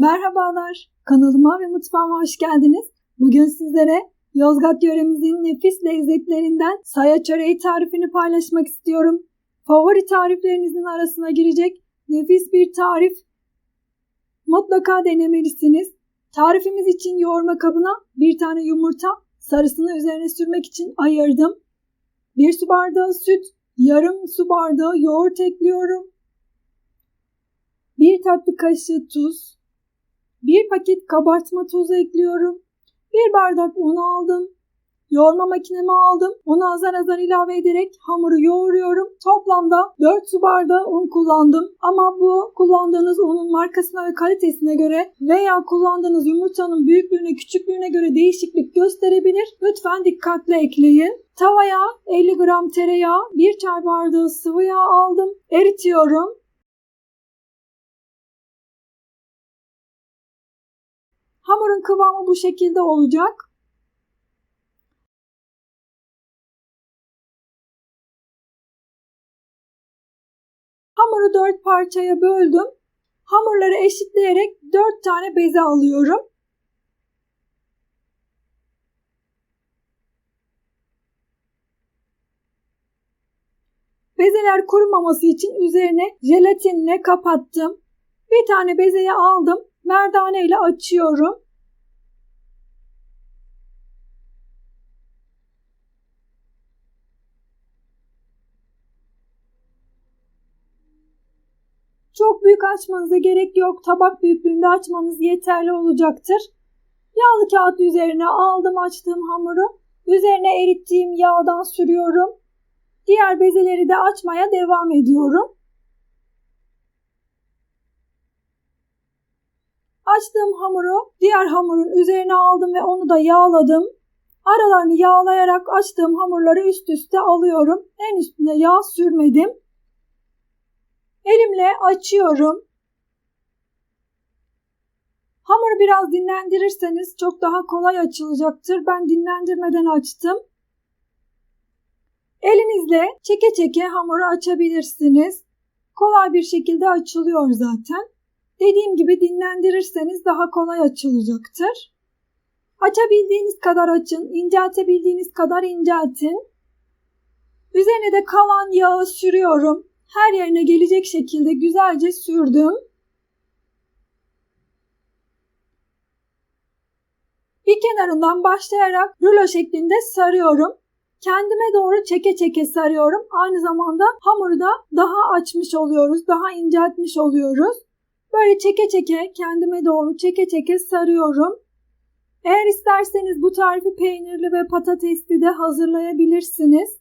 Merhabalar, kanalıma ve mutfağıma hoş geldiniz. Bugün sizlere Yozgat yöremizin nefis lezzetlerinden saya çöreği tarifini paylaşmak istiyorum. Favori tariflerinizin arasına girecek nefis bir tarif. Mutlaka denemelisiniz. Tarifimiz için yoğurma kabına bir tane yumurta sarısını üzerine sürmek için ayırdım. Bir su bardağı süt, yarım su bardağı yoğurt ekliyorum. Bir tatlı kaşığı tuz, bir paket kabartma tozu ekliyorum. Bir bardak un aldım. Yoğurma makinemi aldım. Unu azar azar ilave ederek hamuru yoğuruyorum. Toplamda 4 su bardağı un kullandım. Ama bu kullandığınız unun markasına ve kalitesine göre veya kullandığınız yumurtanın büyüklüğüne küçüklüğüne göre değişiklik gösterebilir. Lütfen dikkatli ekleyin. Tavaya 50 gram tereyağı, 1 çay bardağı sıvı yağ aldım. Eritiyorum. Hamurun kıvamı bu şekilde olacak. Hamuru dört parçaya böldüm. Hamurları eşitleyerek dört tane beze alıyorum. Bezeler kurumaması için üzerine jelatinle kapattım. Bir tane bezeyi aldım merdane ile açıyorum. Çok büyük açmanıza gerek yok. Tabak büyüklüğünde açmanız yeterli olacaktır. Yağlı kağıt üzerine aldım açtığım hamuru. Üzerine erittiğim yağdan sürüyorum. Diğer bezeleri de açmaya devam ediyorum. Açtığım hamuru diğer hamurun üzerine aldım ve onu da yağladım. Aralarını yağlayarak açtığım hamurları üst üste alıyorum. En üstüne yağ sürmedim. Elimle açıyorum. Hamuru biraz dinlendirirseniz çok daha kolay açılacaktır. Ben dinlendirmeden açtım. Elinizle çeke çeke hamuru açabilirsiniz. Kolay bir şekilde açılıyor zaten. Dediğim gibi dinlendirirseniz daha kolay açılacaktır. Açabildiğiniz kadar açın, inceltebildiğiniz kadar inceltin. Üzerine de kalan yağı sürüyorum. Her yerine gelecek şekilde güzelce sürdüm. Bir kenarından başlayarak rulo şeklinde sarıyorum. Kendime doğru çeke çeke sarıyorum. Aynı zamanda hamuru da daha açmış oluyoruz, daha inceltmiş oluyoruz. Böyle çeke çeke kendime doğru çeke çeke sarıyorum. Eğer isterseniz bu tarifi peynirli ve patatesli de hazırlayabilirsiniz.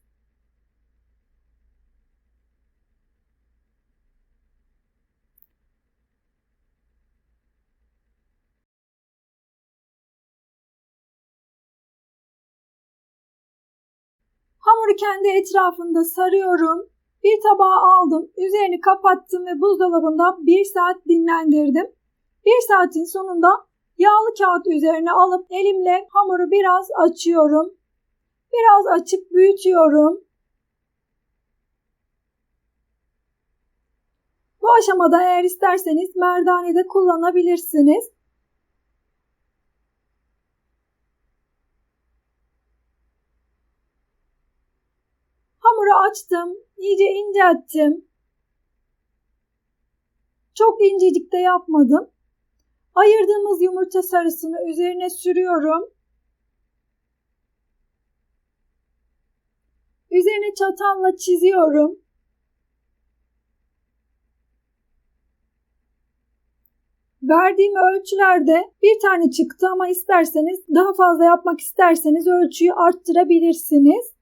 Hamuru kendi etrafında sarıyorum. Bir tabağa aldım, üzerini kapattım ve buzdolabında bir saat dinlendirdim. Bir saatin sonunda yağlı kağıt üzerine alıp elimle hamuru biraz açıyorum. Biraz açıp büyütüyorum. Bu aşamada eğer isterseniz merdanede kullanabilirsiniz. Hamuru açtım, iyice incelttim. Çok incecik de yapmadım. Ayırdığımız yumurta sarısını üzerine sürüyorum. Üzerine çatalla çiziyorum. Verdiğim ölçülerde bir tane çıktı ama isterseniz daha fazla yapmak isterseniz ölçüyü arttırabilirsiniz.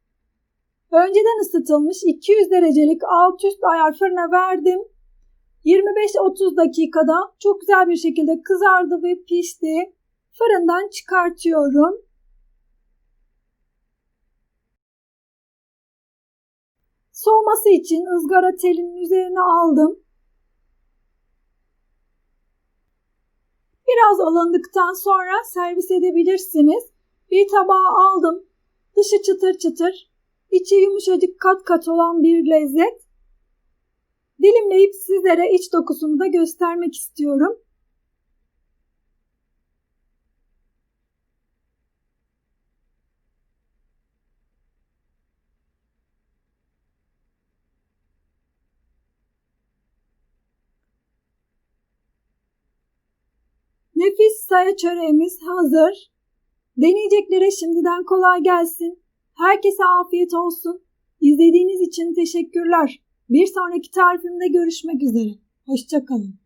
Önceden ısıtılmış 200 derecelik alt üst ayar fırına verdim. 25-30 dakikada çok güzel bir şekilde kızardı ve pişti. Fırından çıkartıyorum. Soğuması için ızgara telinin üzerine aldım. Biraz alındıktan sonra servis edebilirsiniz. Bir tabağa aldım. Dışı çıtır çıtır, içi yumuşacık kat kat olan bir lezzet. Dilimleyip sizlere iç dokusunu da göstermek istiyorum. Nefis saya çöreğimiz hazır. Deneyeceklere şimdiden kolay gelsin. Herkese afiyet olsun. İzlediğiniz için teşekkürler. Bir sonraki tarifimde görüşmek üzere. Hoşçakalın.